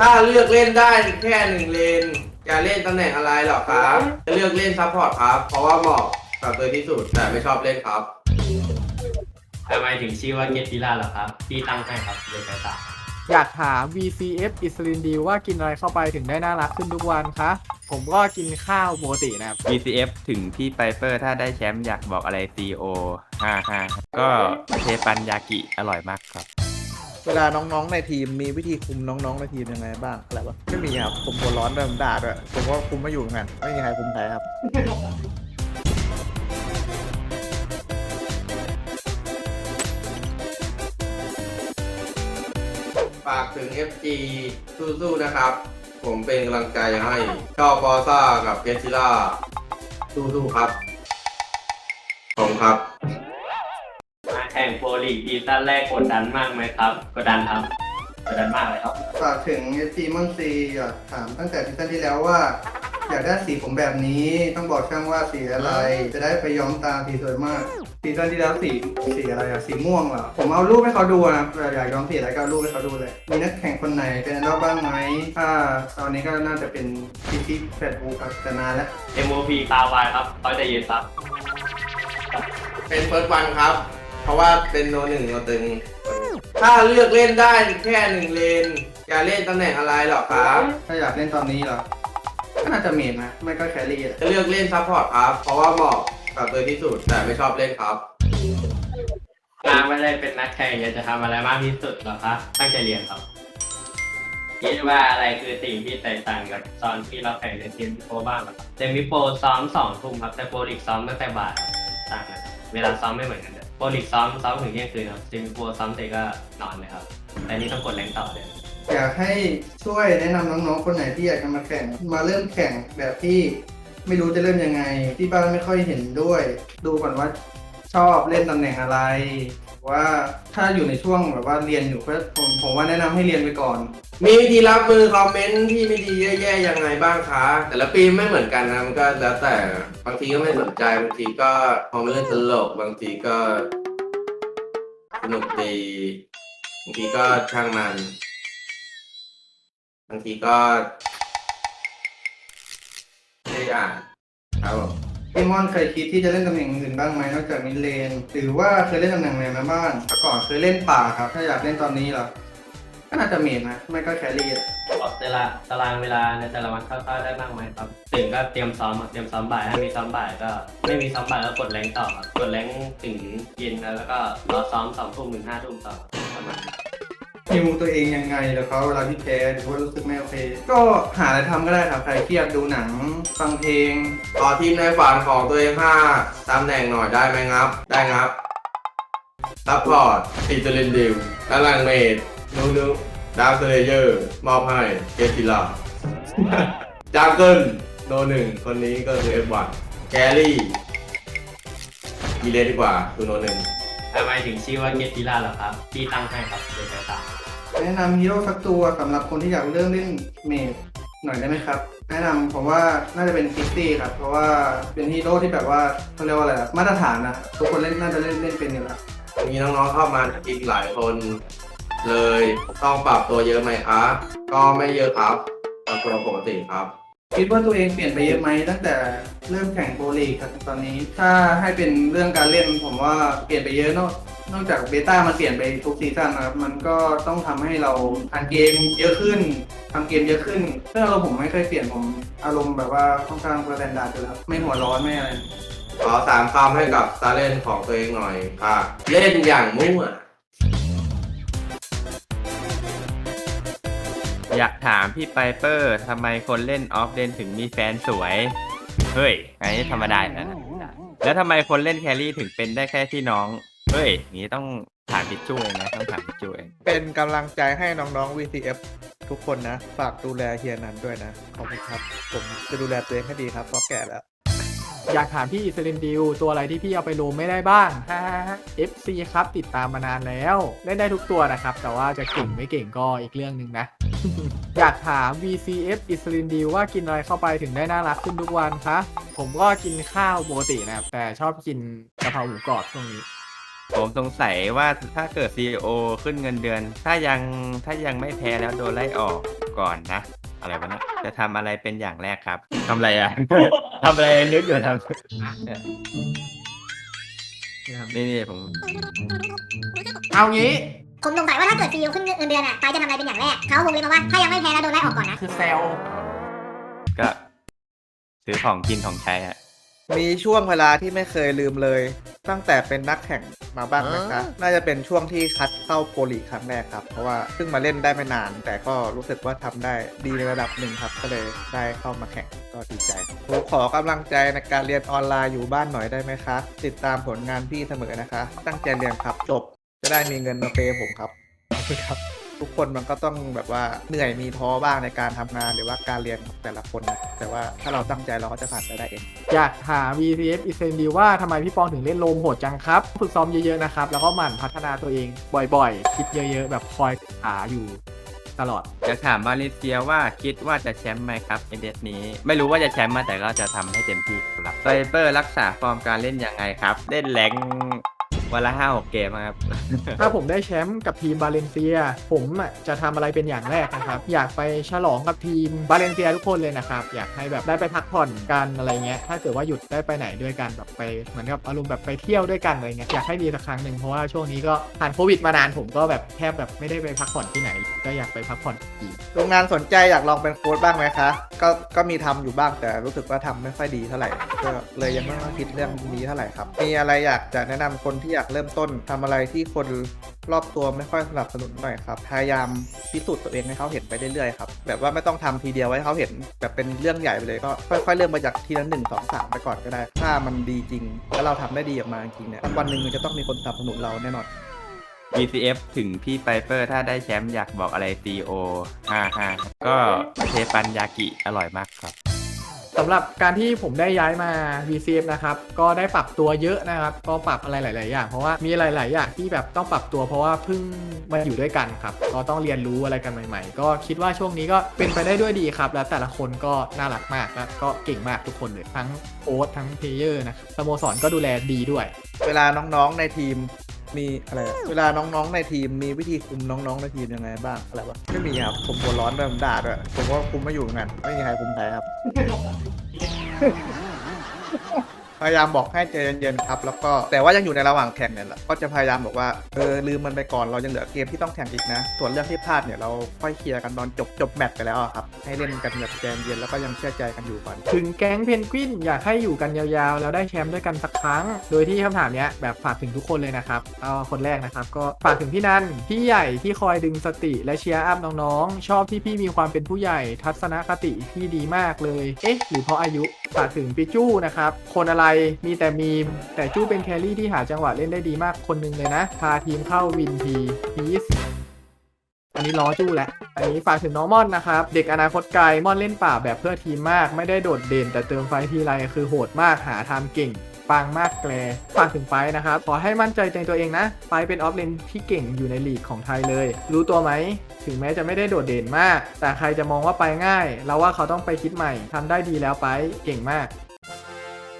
ถ้าเลือกเล่นได้แค่หนึ่งเลน จะเล่นตำแหน่งอะไรหรอครับ จะเลือกเล่นซัพพอร์ตครับ เพราะว่าเหมาะกับตัวที่สุด แต่ไม่ชอบเล่นครับ ทำไมถึงชื่อว่าเกตติล่าเหรอครับ พี่ตั้งให้ครับเลยใช้ตามอยากถาม VCF อิสลินดีว่ากินอะไรเข้าไปถึงได้น่ารักขึ้นทุกวันคะ ผมก็กินข้าวปกตินะครับ VCF ถึงพี่ไปเปอร์ถ้าได้แชมป์อยากบอกอะไร CO 55ก็เทปันยากิอร่อยมากครับ เวลาน้องๆในทีมมีวิธีคุมน้องๆในทีมยังไงบ้างอะไรวะไม่มีครับผมหัวร้อนด้วยผมด่าด้วยผมก็คุมไม่อยู่เหมือนกันไม่มีใครคุมใครครับ ฝากถึง FG สู้ๆนะครับ ผมเป็นกำลังใจให้ชอบฟอร์ซ่ากับเกซิล่าสู้ๆครับผมครับ ข่งโปรลีกซีซั่นแรกกดดันมากไหมครับ กดดันครับ กดดันมากเลยครับ ฝากถึงเอซีมอนซีอยากถามตั้งแต่ซีซั่นที่แล้วว่า อยากได้สีผมแบบนี้ต้องบอกช่างว่าสีอะไร จะได้ไปย้อมตาสีสวยมากซีซั่นที่แล้วสีสีอะไรอะสีม่วงเหรอผมเอารูปให้เขาดูนะอยากย้อมสีอะไรก็เอารูปให้เขาดูเลยมีนักแข่งคนไหนเป็นไอดอลบ้างไหมถ้าตอนนี้ก็น่าจะเป็นพีซีแฟดบูครับแต่นานแล้ว MOP ตาวายครับเขาใจะเย็นครับ เป็นเฟิร์สวันครับ เพราะว่าเป็นโนหนึ่งโนตึง ถ้าเลือกเล่นได้แค่หนึ่งเลนจะเล่นตำแหน่งอะไรหรอครับ ถ้าอยากเล่นตอนนี้เหรอ ก็น่าจะเมดนะ ไม่ก็แครี่อะจะเลือกเล่นซัพพอร์ตครับ เพราะว่าเหมาะกับตัวที่สุดแต่ไม่ชอบเล่นครับนางไม่ได้เป็นนักแข่งอยากจะทำอะไรมากที่สุดหรอครับตั้งใจเรียนครับ คิดว่าอะไรคือสิ่งที่แตกต่างกับตอนที่เราแข่งในทีมโปรบ้างครับเซมิโปรซ้อมสองทุ่มครับแต่โปรลีกซ้อมตั้งแต่บ่ายครับต่างกันครับเวลาซ้อมไม่เหมือนกันเลยโปกติซ้อมซ้อมถึงเที่ยงคืนครับเซมิโปรซ้อมเสร็จก็นอนเลยครับ แต่นี่ต้องกดแรงต่อเลย อยากให้ช่วยแนะนำน้องๆ คนไหนที่อยากจะมาแข่ง มาเริ่มแข่งแบบที่ไม่รู้จะเริ่มยังไง ที่บ้านไม่ค่อยเห็นด้วย ดูก่อนว่าชอบเล่นตำแหน่งอะไร ว่าถ้าอยู่ในช่วงแบบว่าเรียนอยู่ก็ผมผมว่าแนะนำให้เรียนไปก่อน มีวิธีรับมือคอมเมนต์ที่ไม่ดีแย่ๆยังไงบ้างคะ แต่ละปีไม่เหมือนกันนะมันก็แล้วแต่บางทีก็ไม่สนใจบางทีก็พอมาเล่นตลกบางทีก็สนุกดีบางทีก็ช่างมันบางทีก็ไม่ได้อ่านครับผม พี่มอนเคยคิดที่จะเล่นตำแหน่งอื่นบ้างไหมนอกจากมิดเลน หรือว่าเคยเล่นตำแหน่งไหนมาบ้างแต่ก่อนเคยเล่นป่าครับ ถ้าอยากเล่นตอนนี้เหรอ ก็น่าจะเมดนะ ไม่ก็แครี่อะบอกเวลาตารางเวลาในแต่ละวันคร่าวๆได้บ้างไหมครับตื่นก็เตรียมซ้อมเตรียมซ้อมบ่ายถ้ามีซ้อมบ่ายก็ไม่มีซ้อมบ่ายก็กดแรงต่อครับกดแรงถึงเย็นแล้วก็รอซ้อมสองทุ่มถึงห้าทุ่มต่อประมาณนี้ ฮิวตัวเองยังไงแล้วเขาเวลาที่แพ้หรือว่ารู้สึกไม่โอเค ก็หาอะไรทำก็ได้ครับใครเครียดดูหนังฟังเพลงขอทีมในฝันของตัวเองห้าตำแหน่งหน่อยได้ไหมครับ ได้ครับซัพพอร์ตอิตาลินดิวตารางเมดนูนูดาวเซเลเยอร์ มอบให้เกติลาจางเกิลโนหนึ่งคนนี้ก็คือ F1 แกรี่กีเลสดีกว่าคือโนหนึ่งทำไมถึงชื่อว่าเกตติล่าเหรอครับพี่ตั้งให้ครับเลยใช้ตาม แนะนำฮีโร่สักตัวสำหรับคนที่อยากเริ่มเล่นเมดหน่อยได้ไหมครับ แนะนำผมว่าน่าจะเป็นคิตี้ครับ เพราะว่าเป็นฮีโร่ที่แบบว่าเขาเรียกว่าอะไรอะมาตรฐานนะทุกคนเล่นน่าจะเล่นเล่นเป็นอยู่แล้วมีน้องๆเข้ามาอีกหลายคน เลยต้องปรับตัวเยอะไหมครับก็ไม่เยอะครับตามตัวปกติครับ คิดว่าตัวเองเปลี่ยนไปเยอะไหมตั้งแต่เริ่มแข่งโปรลีกครับตอนนี้ ถ้าให้เป็นเรื่องการเล่นผมว่าเปลี่ยนไปเยอะเนอะนอกจากเบต้ามันเปลี่ยนไปทุกซีซั่นนะครับ มันก็ต้องทำให้เราทันเกมเยอะขึ้นทำเกมเยอะขึ้นซึ่งอารมณ์ผมไม่เคยเปลี่ยนผมอารมณ์แบบว่าค่อนข้างสแตนดาร์ดอยู่แล้วไม่หัวร้อนไม่อะไรขอสามคำให้กับซาเล่นของตัวเองหน่อยค่ะ เล่นอย่างมั่ว อยากถามพี่ไปเปอร์ทำไมคนเล่นออฟเลนถึงมีแฟนสวย เฮ้ยอันนี้ธรรมดาอยู่แล้วนะแล้วทำไมคนเล่นแครี่ถึงเป็นได้แค่พี่น้อง เฮ้ยอย่างนี้ต้องถามพิชชูเองนะต้องถามพิชชูเอง เป็นกำลังใจให้น้องๆ VCF ทุกคนนะ ฝากดูแลเฮียนันด้วยนะ ขอบคุณครับ ผมจะดูแลตัวเองให้ดีครับเพราะแก่แล้ว อยากถามพี่อิสลินดิวตัวอะไรที่พี่เอาไปโลไม่ได้บ้างฮ่า FC ครับติดตามมานานแล้ว เล่นได้ทุกตัวนะครับ แต่ว่าจะเก่งไม่เก่งก็อีกเรื่องหนึ่งนะ อยากถาม VCF อิสลินดิวว่ากินอะไรเข้าไปถึงได้น่ารักขึ้นทุกวันคะ ผมก็กินข้าวปกตินะครับ แต่ชอบกินกะเพราหมูกรอบช่วงนี้ ผมสงสัยว่าถ้าเกิด CEO ขึ้นเงินเดือน ถ้ายังถ้ายังไม่แพ้แล้วโดนไล่ออกก่อนนะ อะไรวะเนี่ยจะทำอะไรเป็นอย่างแรกครับทำอะไรอะ ทำอะไรนึกอยู่ทำนี่นี่ผมเอางี้ ผมสงสัยว่าถ้าเกิดซีอีขึ้นเงินเดือนอะไปจะทำอะไรเป็นอย่างแรกเขาวงเลยมาว่าถ้ายังไม่แพ้แล้วโดนไล่ออกก่อนนะคือแซลก็ซื้อของกินของใช้อะมีช่วงเวลาที่ไม่เคยลืมเลย ตั้งแต่เป็นนักแข่งมาบ้างนะคะน่าจะเป็นช่วงที่คัดเข้าโปรลีกครั้งแรกครับ เพราะว่าเพิ่งมาเล่นได้ไม่นาน แต่ก็รู้สึกว่าทำได้ดีในระดับหนึ่งครับ ก็เลยได้เข้ามาแข่งก็ดีใจผมขอกำลังใจในการเรียนออนไลน์อยู่บ้านหน่อยได้ไหมคะ ติดตามผลงานพี่เสมอนะคะ ตั้งใจเรียนครับจบ จะได้มีเงินมาเปย์ผมครับขอบคุณครับ ทุกคนมันก็ต้องแบบว่าเหนื่อยมีท้อบ้างในการทำงานหรือว่าการเรียนของแต่ละคนนะแต่ว่าถ้าเราตั้งใจเราก็จะผ่านไปได้เอง อยากถาม VCF อีเซนดีว่าทำไมพี่ปองถึงเล่นโลมโหดจังครับ ฝึกซ้อมเยอะๆนะครับ แล้วก็หมั่นพัฒนาตัวเองบ่อยๆ คิดเยอะๆ แบบคอยหาอยู่ตลอด จะถามมาเลเซียว่าคิดว่าจะแชมป์ไหมครับเอเดสนี้ ไม่รู้ว่าจะแชมป์มาแต่ก็จะทำให้เต็มที่ครับไซเบอร์รักษาฟอร์มการเล่นยังไงครับ เล่นแรง วันละห้าหกเกมครับ ถ้าผมได้แชมป์กับทีมบาเลนเซีย ผมอะจะทำอะไรเป็นอย่างแรกนะครับ อยากไปฉลองกับทีมบาเลนเซียทุกคนเลยนะครับ อยากให้แบบได้ไปพักผ่อนกันอะไรเงี้ย ถ้าเกิดว่าหยุดได้ไปไหนด้วยกันแบบไปเหมือนกับอารมณ์แบบไปเที่ยวด้วยกันอะไรเงี้ย อยากให้ดีสักครั้งหนึ่งเพราะว่าช่วงนี้ก็ผ่านโควิดมานานผมก็แบบแทบแบบไม่ได้ไปพักผ่อนที่ไหน ก็อยากไปพักผ่อนอีก โรงงานสนใจอยากลองเป็นโค้ดบ้างไหมคะ ก็ก็มีทำอยู่บ้างแต่รู้สึกว่าทำไม่ค่อยดีเท่าไหร่ก็เลยยังไม่ค่อยคิดเรื่องนี้เท่าไหร่ครับ มีอะไรอยากจะแนะนำคนที่อยากเริ่มต้นทำอะไรที่คนรอบตัวไม่ค่อยสนับสนุนหน่อยครับพยายามพิสูจน์ตัวเองให้เขาเห็นไปเรื่อยๆครับแบบว่าไม่ต้องทำทีเดียวให้เขาเห็นแบบเป็นเรื่องใหญ่ไปเลยก็ค่อย ๆ เริ่มมาจากทีละหนึ่งสองสามไปก่อนก็ได้ ถ้ามันดีจริง แล้วเราทำได้ดีออกมาจริงเนี่ยวันหนึ่งมันจะต้องมีคนสนับสนุนเราแน่นอน BCF ถึงพี่ไพเปอร์ถ้าได้แชมป์อยากบอกอะไร CEO 55ก็เทปันยากิอร่อยมากครับ สำหรับการที่ผมได้ย้ายมา VCF นะครับ ก็ได้ปรับตัวเยอะนะครับ ก็ปรับอะไรหลาย ๆ อย่าง เพราะว่ามีหลาย ๆ อย่างที่แบบต้องปรับตัวเพราะว่าเพิ่งมาอยู่ด้วยกันครับ ก็ต้องเรียนรู้อะไรกันใหม่ ๆ ก็คิดว่าช่วงนี้ก็เป็นไปได้ด้วยดีครับ แล้วแต่ละคนก็น่ารักมากแล้วก็เก่งมากทุกคนเลยทั้งโค้ชทั้งเพลเยอร์นะครับสโมสรก็ดูแลดีด้วย เวลาน้องๆในทีม มีอะไรอะเวลาน้องๆในทีมมีวิธีคุมน้องๆในทีมยังไงบ้างอะไรวะไม่มีครับผมหัวร้อนด้วยผมด่าด้วยผมก็คุมไม่อยู่เหมือนกันไม่มีใครคุมใครครับ พยายามบอกให้ใจเย็นๆครับ แล้วก็แต่ว่ายังอยู่ในระหว่างแข่งเนี่ยแหละก็จะพยายามบอกว่าเออลืมมันไปก่อนเรายังเหลือเกมที่ต้องแข่งอีกนะ ส่วนเรื่องที่พลาดเนี่ยเราค่อยเคลียร์กันตอนจบจบแมตช์ไปแล้วอะครับให้เล่นกันแบบใจเย็นแล้วก็ยังเชื่อใจกันอยู่ก่อน ถึงแก๊งเพนกวินอยากให้อยู่กันยาวๆ แล้วได้แชมป์ด้วยกันสักครั้ง โดยที่คำถามเนี้ยแบบฝากถึงทุกคนเลยนะครับเอาคนแรกนะครับ ก็ฝากถึงพี่นันพี่ใหญ่ที่คอยดึงสติและเชียร์อัพน้องๆชอบที่พี่มีความเป็นผู้ใหญ่ทัศนคติที่ดีมากเลย เอ๊ะ หรือเพราะอายุฝากถึงปีจู้นะครับ คนอะไรมีแต่มีมแต่จู้เป็นแครี่ที่หาจังหวะเล่นได้ดีมากคนหนึงเลยนะ พาทีมเข้าวินทีพีสอันนี้ล้อจู้แหละ อันนี้ฝากถึงน้องม่อนนะครับ เด็กอนาคตไกลม่อนเล่นป่าแบบเพื่อทีมมาก ไม่ได้โดดเด่น แต่เติมไฟทีไรคือโหดมากหาทำเก่ง ปังมากแกลฝากถึงไปนะครับ ขอให้มั่นใจในตัวเองนะ ไปเป็นออฟเลนที่เก่งอยู่ในลีกของไทยเลย รู้ตัวไหม ถึงแม้จะไม่ได้โดดเด่นมาก แต่ใครจะมองว่าไปง่าย เราว่าเขาต้องไปคิดใหม่ทำได้ดีแล้วไป เก่งมาก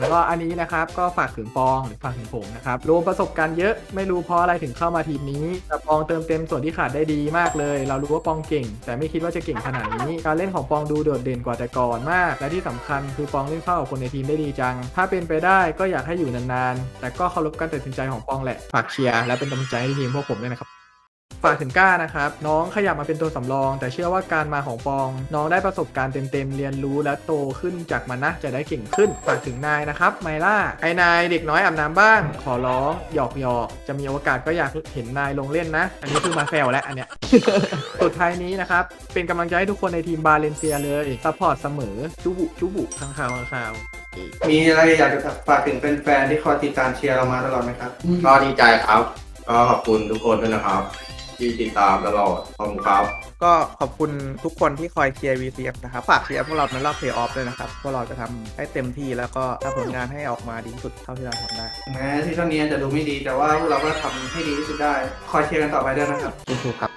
แล้วก็อันนี้นะครับก็ฝากถึงปองหรือฝากถึงผมนะครับรวมประสบการณ์เยอะไม่รู้เพราะอะไรถึงเข้ามาทีมนี้แต่ปองเติมเต็มส่วนที่ขาดได้ดีมากเลย เรารู้ว่าปองเก่ง แต่ไม่คิดว่าจะเก่งขนาดนี้ การเล่นของปองดูโดดเด่นกว่าแต่ก่อนมาก และที่สำคัญคือปองเล่นเข้ากับคนในทีมได้ดีจัง ถ้าเป็นไปได้ก็อยากให้อยู่นานๆ แต่ก็เคารพการตัดสินใจของปองแหละฝากเชียร์และเป็นกำลังใจให้ทีมพวกผมด้วยนะครับ ฝากถึงก้านะครับ น้องขยับมาเป็นตัวสำรอง แต่เชื่อว่าการมาของปอง น้องได้ประสบการณ์เต็มๆ เรียนรู้และโตขึ้นจากมันนะจะได้เก่งขึ้น ฝากถึงนายนะครับไมล่าไอ้นายเด็กน้อยอาบน้ำบ้าง ขอร้องหยอกหยอกๆจะมีโอกาสก็อยากเห็นนายลงเล่นนะ อันนี้คือมาแซวแล้วอันเนี้ยสุดท้ายนี้นะครับเป็นกำลังใจให้ทุกคนในทีมบาเลนเซียเลยซัพพอร์ตเสมอจุบุจุบุข้างข่าวข้างข่าวมีอะไรอยากจะฝากถึงแฟนๆที่คอยติดตามเชียร์เรามาตลอดไหมครับ ก็ดีใจครับ ก็ขอบคุณทุกคนด้วยนะครับ ที่ติดตามตลอดขอบคุณครับ ก็ขอบคุณทุกคนที่คอยเชียร์ VCF นะครับฝากเชียร์พวกเราในรอบเพย์ออฟด้วยนะครับ พวกเราจะทำให้เต็มที่แล้วก็ทำผลงานให้ออกมาดีที่สุดเท่าที่เราทำได้ แม้ที่เท่านี้จะดูไม่ดีแต่ว่าพวกเราก็ทำให้ดีที่สุดได้ คอยเชียร์กันต่อไปด้วยนะครับถูกๆครับ